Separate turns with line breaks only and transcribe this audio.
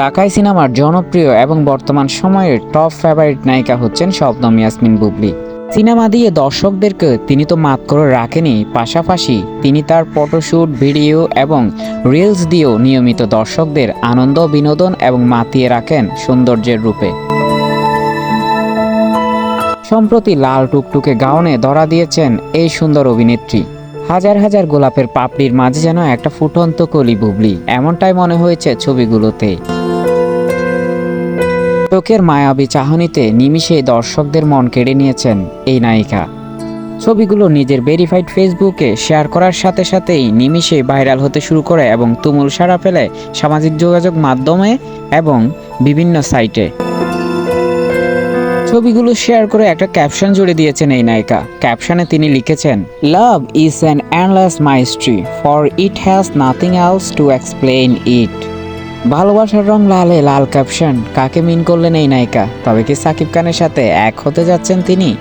ঢাকাই সিনেমার জনপ্রিয় এবং বর্তমান সময়ের টপ ফেভারিট নায়িকা হচ্ছেন শবনম ইয়াসমিন বুবলি। সিনেমা দিয়ে দর্শকদেরকে তিনি তো মাত করে রাখেনি, পাশাপাশি তিনি তার ফটোশ্যুট ভিডিও এবং রিলস দিয়েও নিয়মিত দর্শকদের আনন্দ, বিনোদন এবং মাতিয়ে রাখেন সৌন্দর্যের রূপে। সম্প্রতি লাল টুকটুকে গাউনে ধরা দিয়েছেন এই সুন্দর অভিনেত্রী। হাজার হাজার গোলাপের পাপড়ির মাঝে যেন একটা ফুটন্ত কলি বুবলি, এমনটাই মনে হয়েছে ছবিগুলোতে। চোখের মায়াবী চাহনিতে নিমিষে দর্শকদের মন কেড়ে নিয়েছেন এই নায়িকা। ছবিগুলো নিজের ভেরিফাইড ফেসবুকে শেয়ার করার সাথে সাথেই নিমিষে ভাইরাল হতে শুরু করে এবং তুমুল সাড়া ফেলে সামাজিক যোগাযোগ মাধ্যমে এবং বিভিন্ন সাইটে। ছবিগুলো শেয়ার করে একটা ক্যাপশন জুড়ে দিয়েছেন এই নায়িকা। ক্যাপশনে তিনি লিখেছেন love is an endless mystery for it has nothing else to explain it ভালোবাসার রং লালে, লাল ক্যাপশন কাকে মিন করলেন এই নায়িকা? তবে কি সাকিব খানের সাথে এক হতে যাচ্ছেন তিনি?